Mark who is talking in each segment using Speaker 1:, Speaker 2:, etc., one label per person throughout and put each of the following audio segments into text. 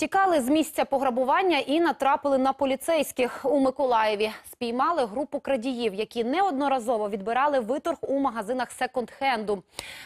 Speaker 1: Тікали з місця пограбування і натрапили на поліцейських у Миколаєві. Спіймали групу крадіїв, які неодноразово відбирали виторг у магазинах секонд-хенду.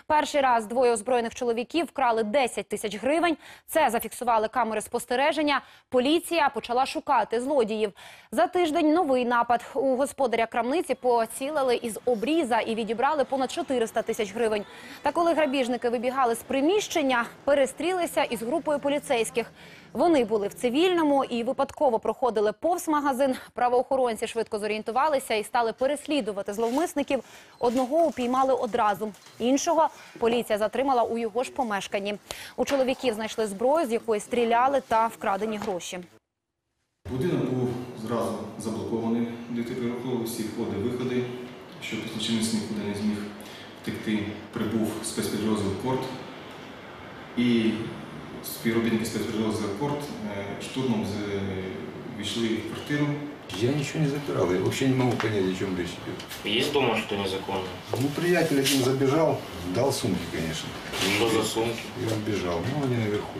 Speaker 1: Перший раз двоє озброєних чоловіків вкрали 10 тисяч гривень. Це зафіксували камери спостереження. Поліція почала шукати злодіїв. За тиждень новий напад. У господаря крамниці поцілили із обріза і відібрали понад 400 тисяч гривень. Та коли грабіжники вибігали з приміщення, перестрілися із групою поліцейських. Вони були в цивільному і випадково проходили повз магазин. Правоохоронці швидко зорієнтувалися і стали переслідувати зловмисників. Одного упіймали одразу, іншого поліція затримала у його ж помешканні. У чоловіків знайшли зброю, з якої стріляли, та вкрадені гроші.
Speaker 2: Будинок був зразу заблокований, діти перераховували всі входи, виходи, щоб злочинець нікуди не зміг втекти. Прибув спецпідрозділ Корт і співробітники спецпідрозділу Корт е, штурмом з- війшли в квартиру.
Speaker 3: Я ничего не запирал, я вообще не могу понять, о чем речь идет.
Speaker 4: Есть дома что незаконно?
Speaker 3: Ну, приятель один забежал, дал сумки, конечно.
Speaker 4: Что за сумки?
Speaker 3: И он бежал. Ну, они наверху.